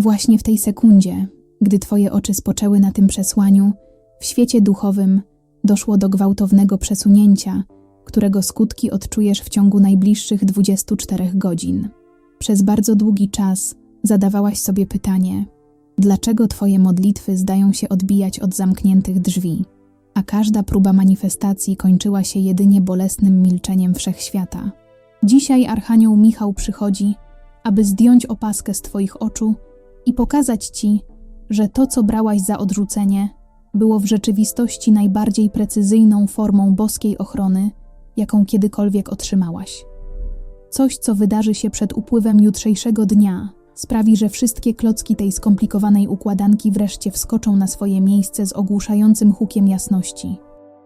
Właśnie w tej sekundzie, gdy twoje oczy spoczęły na tym przesłaniu, w świecie duchowym doszło do gwałtownego przesunięcia, którego skutki odczujesz w ciągu najbliższych 24 godzin. Przez bardzo długi czas zadawałaś sobie pytanie, dlaczego twoje modlitwy zdają się odbijać od zamkniętych drzwi, a każda próba manifestacji kończyła się jedynie bolesnym milczeniem wszechświata. Dzisiaj Archanioł Michał przychodzi, aby zdjąć opaskę z twoich oczu i pokazać ci, że to, co brałaś za odrzucenie, było w rzeczywistości najbardziej precyzyjną formą boskiej ochrony, jaką kiedykolwiek otrzymałaś. Coś, co wydarzy się przed upływem jutrzejszego dnia, sprawi, że wszystkie klocki tej skomplikowanej układanki wreszcie wskoczą na swoje miejsce z ogłuszającym hukiem jasności.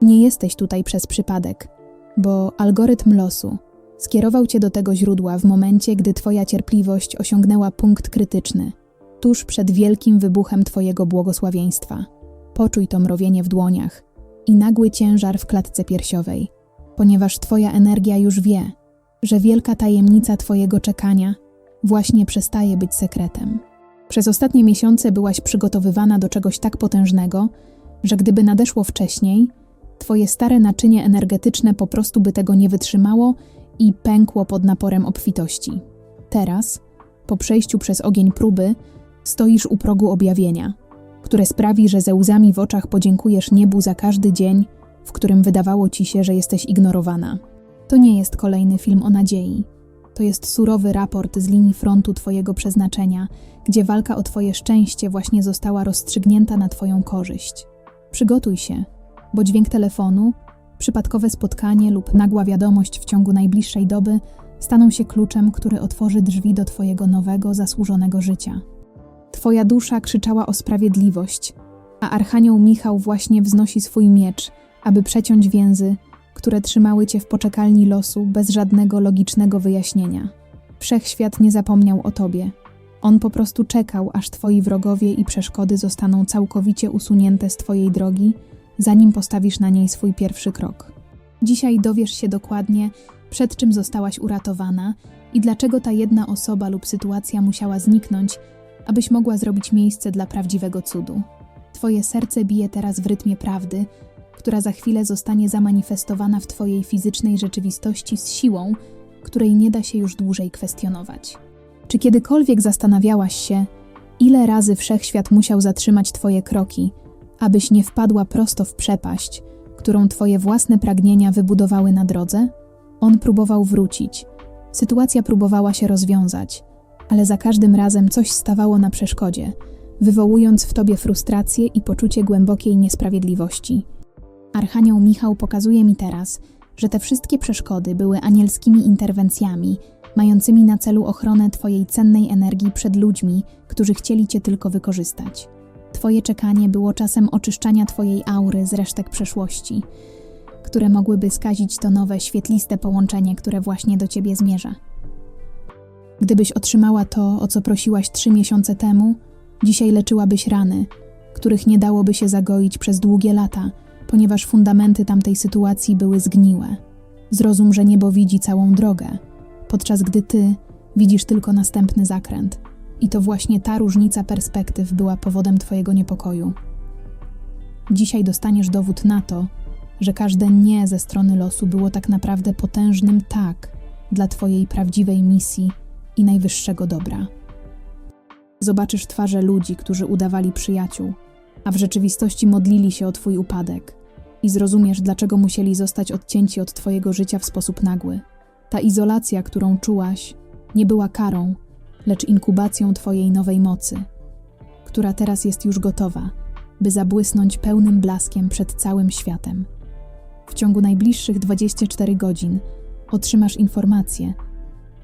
Nie jesteś tutaj przez przypadek, bo algorytm losu skierował cię do tego źródła w momencie, gdy twoja cierpliwość osiągnęła punkt krytyczny, tuż przed wielkim wybuchem twojego błogosławieństwa. Poczuj to mrowienie w dłoniach i nagły ciężar w klatce piersiowej, ponieważ twoja energia już wie, że wielka tajemnica twojego czekania właśnie przestaje być sekretem. Przez ostatnie miesiące byłaś przygotowywana do czegoś tak potężnego, że gdyby nadeszło wcześniej, twoje stare naczynie energetyczne po prostu by tego nie wytrzymało i pękło pod naporem obfitości. Teraz, po przejściu przez ogień próby, stoisz u progu objawienia, które sprawi, że ze łzami w oczach podziękujesz niebu za każdy dzień, w którym wydawało ci się, że jesteś ignorowana. To nie jest kolejny film o nadziei. To jest surowy raport z linii frontu Twojego przeznaczenia, gdzie walka o Twoje szczęście właśnie została rozstrzygnięta na Twoją korzyść. Przygotuj się, bo dźwięk telefonu, przypadkowe spotkanie lub nagła wiadomość w ciągu najbliższej doby staną się kluczem, który otworzy drzwi do Twojego nowego, zasłużonego życia. Twoja dusza krzyczała o sprawiedliwość, a Archanioł Michał właśnie wznosi swój miecz, aby przeciąć więzy, które trzymały cię w poczekalni losu bez żadnego logicznego wyjaśnienia. Wszechświat nie zapomniał o tobie. On po prostu czekał, aż twoi wrogowie i przeszkody zostaną całkowicie usunięte z twojej drogi, zanim postawisz na niej swój pierwszy krok. Dzisiaj dowiesz się dokładnie, przed czym zostałaś uratowana i dlaczego ta jedna osoba lub sytuacja musiała zniknąć, abyś mogła zrobić miejsce dla prawdziwego cudu. Twoje serce bije teraz w rytmie prawdy, która za chwilę zostanie zamanifestowana w Twojej fizycznej rzeczywistości z siłą, której nie da się już dłużej kwestionować. Czy kiedykolwiek zastanawiałaś się, ile razy wszechświat musiał zatrzymać Twoje kroki, abyś nie wpadła prosto w przepaść, którą Twoje własne pragnienia wybudowały na drodze? On próbował wrócić, sytuacja próbowała się rozwiązać, ale za każdym razem coś stawało na przeszkodzie, wywołując w Tobie frustrację i poczucie głębokiej niesprawiedliwości. Archanioł Michał pokazuje mi teraz, że te wszystkie przeszkody były anielskimi interwencjami, mającymi na celu ochronę Twojej cennej energii przed ludźmi, którzy chcieli Cię tylko wykorzystać. Twoje czekanie było czasem oczyszczania Twojej aury z resztek przeszłości, które mogłyby skazić to nowe, świetliste połączenie, które właśnie do Ciebie zmierza. Gdybyś otrzymała to, o co prosiłaś trzy miesiące temu, dzisiaj leczyłabyś rany, których nie dałoby się zagoić przez długie lata – ponieważ fundamenty tamtej sytuacji były zgniłe. Zrozum, że niebo widzi całą drogę, podczas gdy ty widzisz tylko następny zakręt. I to właśnie ta różnica perspektyw była powodem Twojego niepokoju. Dzisiaj dostaniesz dowód na to, że każde nie ze strony losu było tak naprawdę potężnym tak dla Twojej prawdziwej misji i najwyższego dobra. Zobaczysz twarze ludzi, którzy udawali przyjaciół, a w rzeczywistości modlili się o Twój upadek i zrozumiesz, dlaczego musieli zostać odcięci od Twojego życia w sposób nagły. Ta izolacja, którą czułaś, nie była karą, lecz inkubacją Twojej nowej mocy, która teraz jest już gotowa, by zabłysnąć pełnym blaskiem przed całym światem. W ciągu najbliższych 24 godzin otrzymasz informację,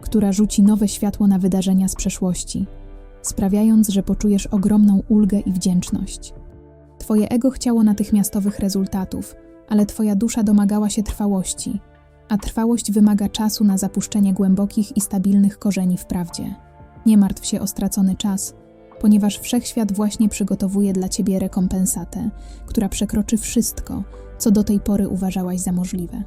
która rzuci nowe światło na wydarzenia z przeszłości, sprawiając, że poczujesz ogromną ulgę i wdzięczność. Twoje ego chciało natychmiastowych rezultatów, ale Twoja dusza domagała się trwałości, a trwałość wymaga czasu na zapuszczenie głębokich i stabilnych korzeni w prawdzie. Nie martw się o stracony czas, ponieważ wszechświat właśnie przygotowuje dla Ciebie rekompensatę, która przekroczy wszystko, co do tej pory uważałaś za możliwe.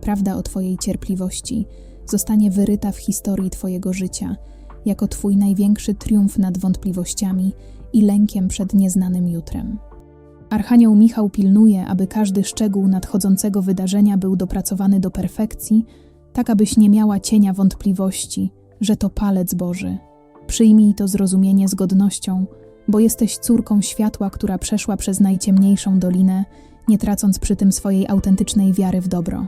Prawda o Twojej cierpliwości zostanie wyryta w historii Twojego życia jako Twój największy triumf nad wątpliwościami i lękiem przed nieznanym jutrem. Archanioł Michał pilnuje, aby każdy szczegół nadchodzącego wydarzenia był dopracowany do perfekcji, tak abyś nie miała cienia wątpliwości, że to palec Boży. Przyjmij to zrozumienie z godnością, bo jesteś córką światła, która przeszła przez najciemniejszą dolinę, nie tracąc przy tym swojej autentycznej wiary w dobro.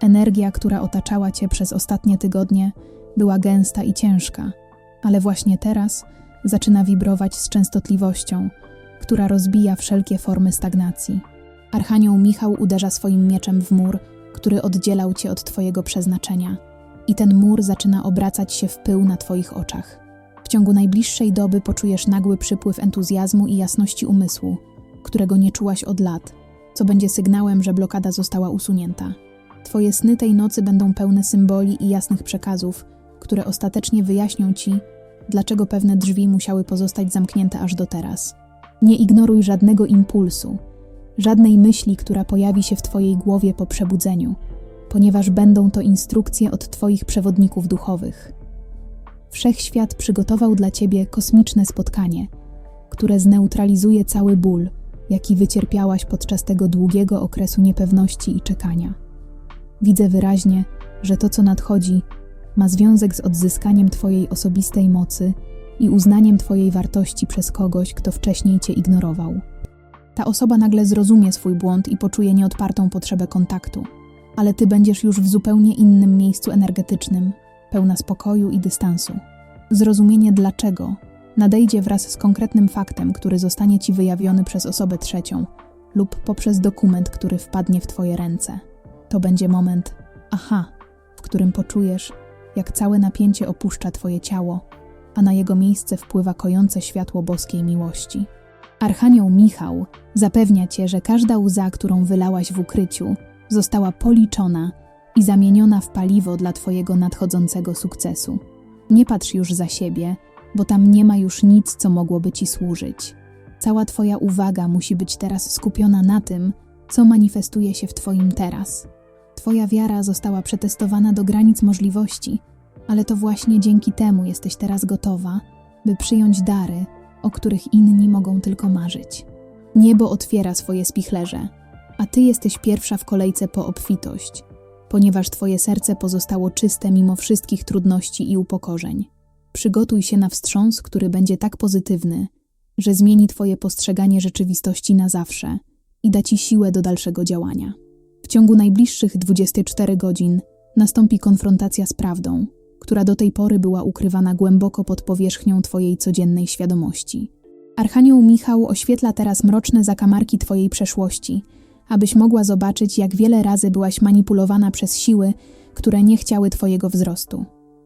Energia, która otaczała cię przez ostatnie tygodnie, była gęsta i ciężka, ale właśnie teraz zaczyna wibrować z częstotliwością, która rozbija wszelkie formy stagnacji. Archanioł Michał uderza swoim mieczem w mur, który oddzielał cię od twojego przeznaczenia, i ten mur zaczyna obracać się w pył na twoich oczach. W ciągu najbliższej doby poczujesz nagły przypływ entuzjazmu i jasności umysłu, którego nie czułaś od lat, co będzie sygnałem, że blokada została usunięta. Twoje sny tej nocy będą pełne symboli i jasnych przekazów, które ostatecznie wyjaśnią ci, dlaczego pewne drzwi musiały pozostać zamknięte aż do teraz. Nie ignoruj żadnego impulsu, żadnej myśli, która pojawi się w Twojej głowie po przebudzeniu, ponieważ będą to instrukcje od Twoich przewodników duchowych. Wszechświat przygotował dla Ciebie kosmiczne spotkanie, które zneutralizuje cały ból, jaki wycierpiałaś podczas tego długiego okresu niepewności i czekania. Widzę wyraźnie, że to, co nadchodzi, ma związek z odzyskaniem Twojej osobistej mocy i uznaniem Twojej wartości przez kogoś, kto wcześniej Cię ignorował. Ta osoba nagle zrozumie swój błąd i poczuje nieodpartą potrzebę kontaktu, ale Ty będziesz już w zupełnie innym miejscu energetycznym, pełna spokoju i dystansu. Zrozumienie dlaczego nadejdzie wraz z konkretnym faktem, który zostanie Ci wyjawiony przez osobę trzecią lub poprzez dokument, który wpadnie w Twoje ręce. To będzie moment aha, w którym poczujesz, jak całe napięcie opuszcza Twoje ciało, a na jego miejsce wpływa kojące światło boskiej miłości. Archanioł Michał zapewnia Cię, że każda łza, którą wylałaś w ukryciu, została policzona i zamieniona w paliwo dla Twojego nadchodzącego sukcesu. Nie patrz już za siebie, bo tam nie ma już nic, co mogłoby Ci służyć. Cała Twoja uwaga musi być teraz skupiona na tym, co manifestuje się w Twoim teraz. Twoja wiara została przetestowana do granic możliwości, ale to właśnie dzięki temu jesteś teraz gotowa, by przyjąć dary, o których inni mogą tylko marzyć. Niebo otwiera swoje spichlerze, a Ty jesteś pierwsza w kolejce po obfitość, ponieważ Twoje serce pozostało czyste mimo wszystkich trudności i upokorzeń. Przygotuj się na wstrząs, który będzie tak pozytywny, że zmieni Twoje postrzeganie rzeczywistości na zawsze i da Ci siłę do dalszego działania. W ciągu najbliższych 24 godzin nastąpi konfrontacja z prawdą, która do tej pory była ukrywana głęboko pod powierzchnią Twojej codziennej świadomości. Archanioł Michał oświetla teraz mroczne zakamarki Twojej przeszłości, abyś mogła zobaczyć, jak wiele razy byłaś manipulowana przez siły, które nie chciały Twojego wzrostu.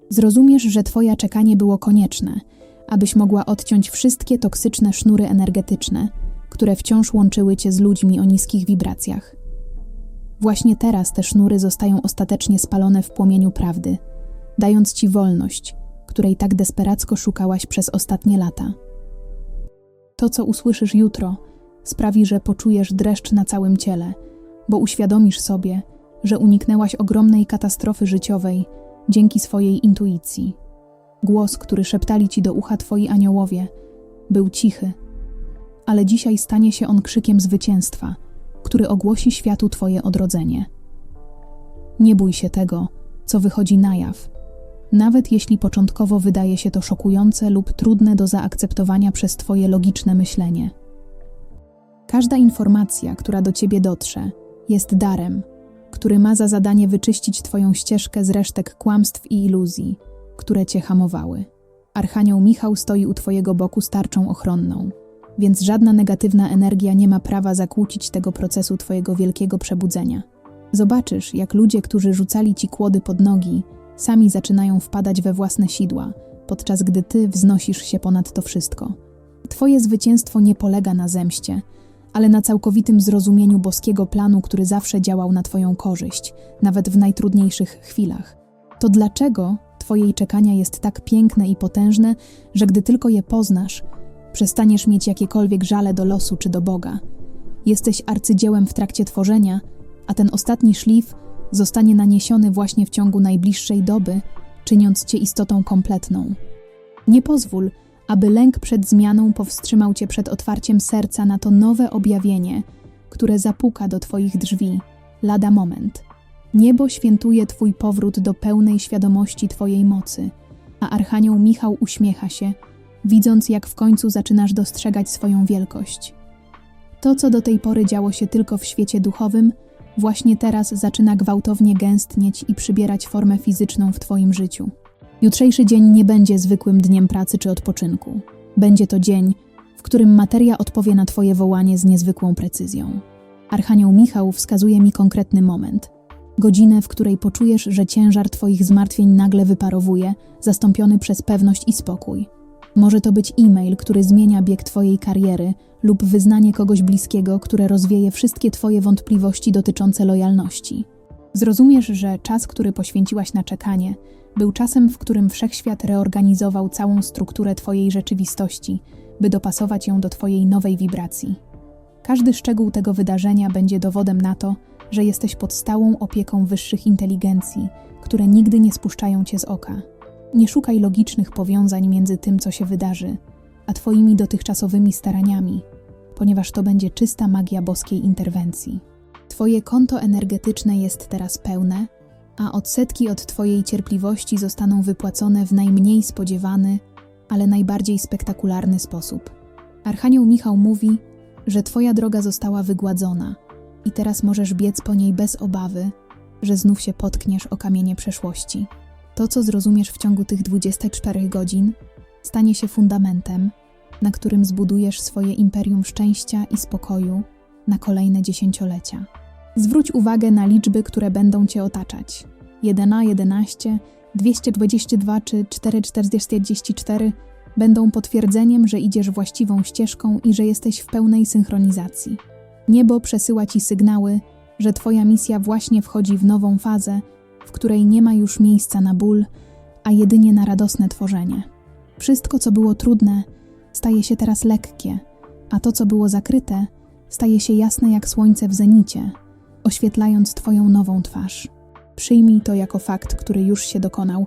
Zrozumiesz, że Twoje czekanie było konieczne, abyś mogła odciąć wszystkie toksyczne sznury energetyczne, które wciąż łączyły Cię z ludźmi o niskich wibracjach. Właśnie teraz te sznury zostają ostatecznie spalone w płomieniu prawdy, dając Ci wolność, której tak desperacko szukałaś przez ostatnie lata. To, co usłyszysz jutro, sprawi, że poczujesz dreszcz na całym ciele, bo uświadomisz sobie, że uniknęłaś ogromnej katastrofy życiowej dzięki swojej intuicji. Głos, który szeptali ci do ucha twoi aniołowie, był cichy, ale dzisiaj stanie się on krzykiem zwycięstwa, który ogłosi światu twoje odrodzenie. Nie bój się tego, co wychodzi na jaw, nawet jeśli początkowo wydaje się to szokujące lub trudne do zaakceptowania przez twoje logiczne myślenie. Każda informacja, która do ciebie dotrze, jest darem, który ma za zadanie wyczyścić twoją ścieżkę z resztek kłamstw i iluzji, które cię hamowały. Archanioł Michał stoi u twojego boku z tarczą ochronną, więc żadna negatywna energia nie ma prawa zakłócić tego procesu twojego wielkiego przebudzenia. Zobaczysz, jak ludzie, którzy rzucali ci kłody pod nogi, sami zaczynają wpadać we własne sidła, podczas gdy ty wznosisz się ponad to wszystko. Twoje zwycięstwo nie polega na zemście, ale na całkowitym zrozumieniu boskiego planu, który zawsze działał na Twoją korzyść, nawet w najtrudniejszych chwilach. To dlaczego Twojej czekania jest tak piękne i potężne, że gdy tylko je poznasz, przestaniesz mieć jakiekolwiek żale do losu czy do Boga. Jesteś arcydziełem w trakcie tworzenia, a ten ostatni szlif zostanie naniesiony właśnie w ciągu najbliższej doby, czyniąc Cię istotą kompletną. Nie pozwól, aby lęk przed zmianą powstrzymał cię przed otwarciem serca na to nowe objawienie, które zapuka do twoich drzwi lada moment. Niebo świętuje twój powrót do pełnej świadomości twojej mocy, a Archanioł Michał uśmiecha się, widząc jak w końcu zaczynasz dostrzegać swoją wielkość. To, co do tej pory działo się tylko w świecie duchowym, właśnie teraz zaczyna gwałtownie gęstnieć i przybierać formę fizyczną w Twoim życiu. Jutrzejszy dzień nie będzie zwykłym dniem pracy czy odpoczynku. Będzie to dzień, w którym materia odpowie na Twoje wołanie z niezwykłą precyzją. Archanioł Michał wskazuje mi konkretny moment. Godzinę, w której poczujesz, że ciężar Twoich zmartwień nagle wyparowuje, zastąpiony przez pewność i spokój. Może to być e-mail, który zmienia bieg Twojej kariery, lub wyznanie kogoś bliskiego, które rozwieje wszystkie Twoje wątpliwości dotyczące lojalności. Zrozumiesz, że czas, który poświęciłaś na czekanie, był czasem, w którym wszechświat reorganizował całą strukturę Twojej rzeczywistości, by dopasować ją do Twojej nowej wibracji. Każdy szczegół tego wydarzenia będzie dowodem na to, że jesteś pod stałą opieką wyższych inteligencji, które nigdy nie spuszczają cię z oka. Nie szukaj logicznych powiązań między tym, co się wydarzy, a Twoimi dotychczasowymi staraniami, ponieważ to będzie czysta magia boskiej interwencji. Twoje konto energetyczne jest teraz pełne, a odsetki od Twojej cierpliwości zostaną wypłacone w najmniej spodziewany, ale najbardziej spektakularny sposób. Archanioł Michał mówi, że Twoja droga została wygładzona i teraz możesz biec po niej bez obawy, że znów się potkniesz o kamienie przeszłości. To, co zrozumiesz w ciągu tych 24 godzin, stanie się fundamentem, na którym zbudujesz swoje imperium szczęścia i spokoju na kolejne dziesięciolecia. Zwróć uwagę na liczby, które będą Cię otaczać. 1, 11, 222 czy 444 będą potwierdzeniem, że idziesz właściwą ścieżką i że jesteś w pełnej synchronizacji. Niebo przesyła ci sygnały, że Twoja misja właśnie wchodzi w nową fazę, w której nie ma już miejsca na ból, a jedynie na radosne tworzenie. Wszystko, co było trudne, staje się teraz lekkie, a to, co było zakryte, staje się jasne jak słońce w zenicie, oświetlając Twoją nową twarz. Przyjmij to jako fakt, który już się dokonał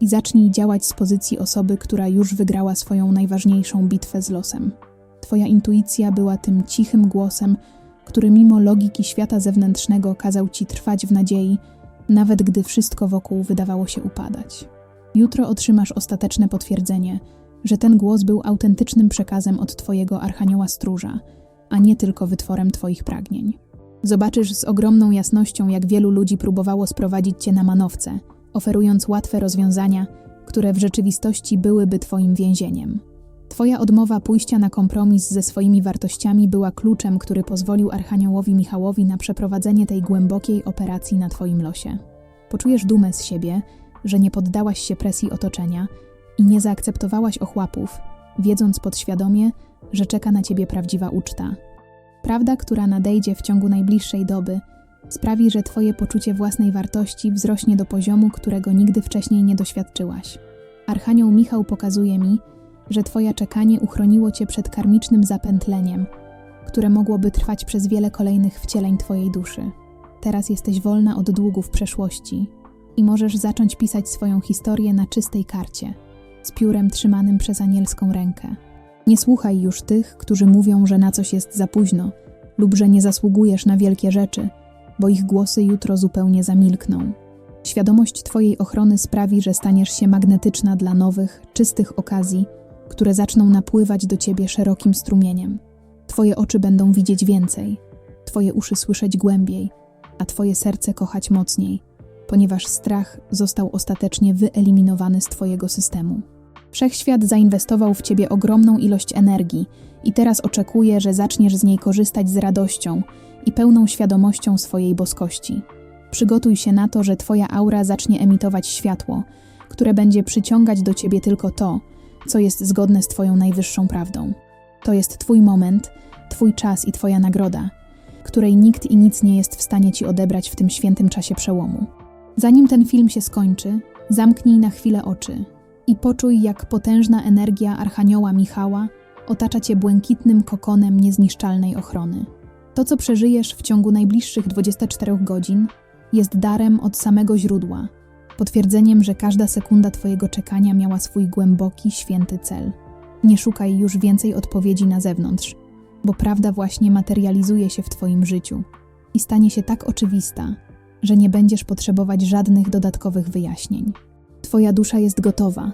i zacznij działać z pozycji osoby, która już wygrała swoją najważniejszą bitwę z losem. Twoja intuicja była tym cichym głosem, który mimo logiki świata zewnętrznego kazał ci trwać w nadziei, nawet gdy wszystko wokół wydawało się upadać. Jutro otrzymasz ostateczne potwierdzenie, że ten głos był autentycznym przekazem od Twojego archanioła stróża, a nie tylko wytworem Twoich pragnień. Zobaczysz z ogromną jasnością, jak wielu ludzi próbowało sprowadzić Cię na manowce, oferując łatwe rozwiązania, które w rzeczywistości byłyby Twoim więzieniem. Twoja odmowa pójścia na kompromis ze swoimi wartościami była kluczem, który pozwolił Archaniołowi Michałowi na przeprowadzenie tej głębokiej operacji na Twoim losie. Poczujesz dumę z siebie, że nie poddałaś się presji otoczenia i nie zaakceptowałaś ochłapów, wiedząc podświadomie, że czeka na Ciebie prawdziwa uczta. Prawda, która nadejdzie w ciągu najbliższej doby, sprawi, że Twoje poczucie własnej wartości wzrośnie do poziomu, którego nigdy wcześniej nie doświadczyłaś. Archanioł Michał pokazuje mi, że Twoje czekanie uchroniło Cię przed karmicznym zapętleniem, które mogłoby trwać przez wiele kolejnych wcieleń Twojej duszy. Teraz jesteś wolna od długów przeszłości i możesz zacząć pisać swoją historię na czystej karcie, z piórem trzymanym przez anielską rękę. Nie słuchaj już tych, którzy mówią, że na coś jest za późno lub że nie zasługujesz na wielkie rzeczy, bo ich głosy jutro zupełnie zamilkną. Świadomość Twojej ochrony sprawi, że staniesz się magnetyczna dla nowych, czystych okazji, które zaczną napływać do Ciebie szerokim strumieniem. Twoje oczy będą widzieć więcej, Twoje uszy słyszeć głębiej, a Twoje serce kochać mocniej, ponieważ strach został ostatecznie wyeliminowany z Twojego systemu. Wszechświat zainwestował w Ciebie ogromną ilość energii i teraz oczekuje, że zaczniesz z niej korzystać z radością i pełną świadomością swojej boskości. Przygotuj się na to, że Twoja aura zacznie emitować światło, które będzie przyciągać do Ciebie tylko to, co jest zgodne z Twoją najwyższą prawdą. To jest Twój moment, Twój czas i Twoja nagroda, której nikt i nic nie jest w stanie Ci odebrać w tym świętym czasie przełomu. Zanim ten film się skończy, zamknij na chwilę oczy i poczuj, jak potężna energia Archanioła Michała otacza Cię błękitnym kokonem niezniszczalnej ochrony. To, co przeżyjesz w ciągu najbliższych 24 godzin, jest darem od samego źródła, potwierdzeniem, że każda sekunda Twojego czekania miała swój głęboki, święty cel. Nie szukaj już więcej odpowiedzi na zewnątrz, bo prawda właśnie materializuje się w Twoim życiu i stanie się tak oczywista, że nie będziesz potrzebować żadnych dodatkowych wyjaśnień. Twoja dusza jest gotowa,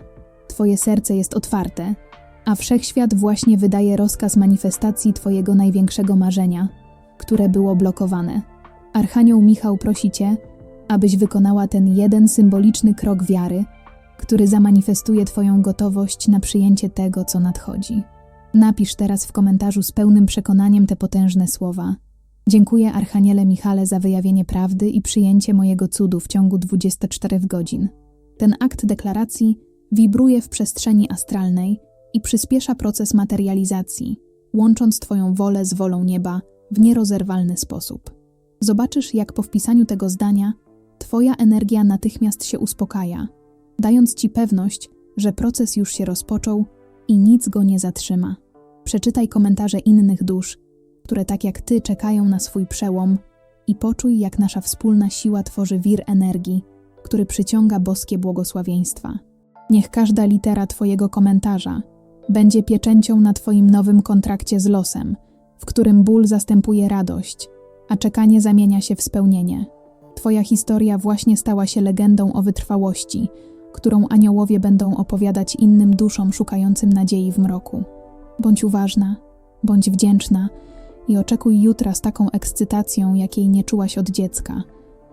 Twoje serce jest otwarte, a wszechświat właśnie wydaje rozkaz manifestacji Twojego największego marzenia, które było blokowane. Archanioł Michał prosi Cię, abyś wykonała ten jeden symboliczny krok wiary, który zamanifestuje Twoją gotowość na przyjęcie tego, co nadchodzi. Napisz teraz w komentarzu z pełnym przekonaniem te potężne słowa. Dziękuję Archaniele Michale za wyjawienie prawdy i przyjęcie mojego cudu w ciągu 24 godzin. Ten akt deklaracji wibruje w przestrzeni astralnej i przyspiesza proces materializacji, łącząc Twoją wolę z wolą nieba w nierozerwalny sposób. Zobaczysz, jak po wpisaniu tego zdania Twoja energia natychmiast się uspokaja, dając Ci pewność, że proces już się rozpoczął i nic go nie zatrzyma. Przeczytaj komentarze innych dusz, które tak jak Ty czekają na swój przełom i poczuj, jak nasza wspólna siła tworzy wir energii, który przyciąga boskie błogosławieństwa. Niech każda litera Twojego komentarza będzie pieczęcią na Twoim nowym kontrakcie z losem, w którym ból zastępuje radość, a czekanie zamienia się w spełnienie. Twoja historia właśnie stała się legendą o wytrwałości, którą aniołowie będą opowiadać innym duszom szukającym nadziei w mroku. Bądź uważna, bądź wdzięczna i oczekuj jutra z taką ekscytacją, jakiej nie czułaś od dziecka,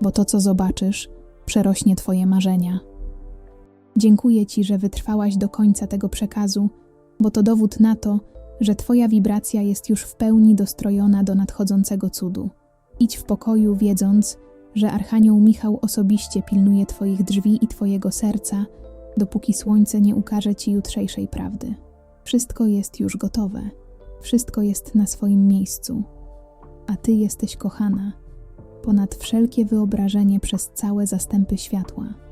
bo to, co zobaczysz, przerośnie Twoje marzenia. Dziękuję Ci, że wytrwałaś do końca tego przekazu, bo to dowód na to, że Twoja wibracja jest już w pełni dostrojona do nadchodzącego cudu. Idź w pokoju, wiedząc, że Archanioł Michał osobiście pilnuje Twoich drzwi i Twojego serca, dopóki słońce nie ukaże Ci jutrzejszej prawdy. Wszystko jest już gotowe, wszystko jest na swoim miejscu, a Ty jesteś kochana ponad wszelkie wyobrażenie przez całe zastępy światła.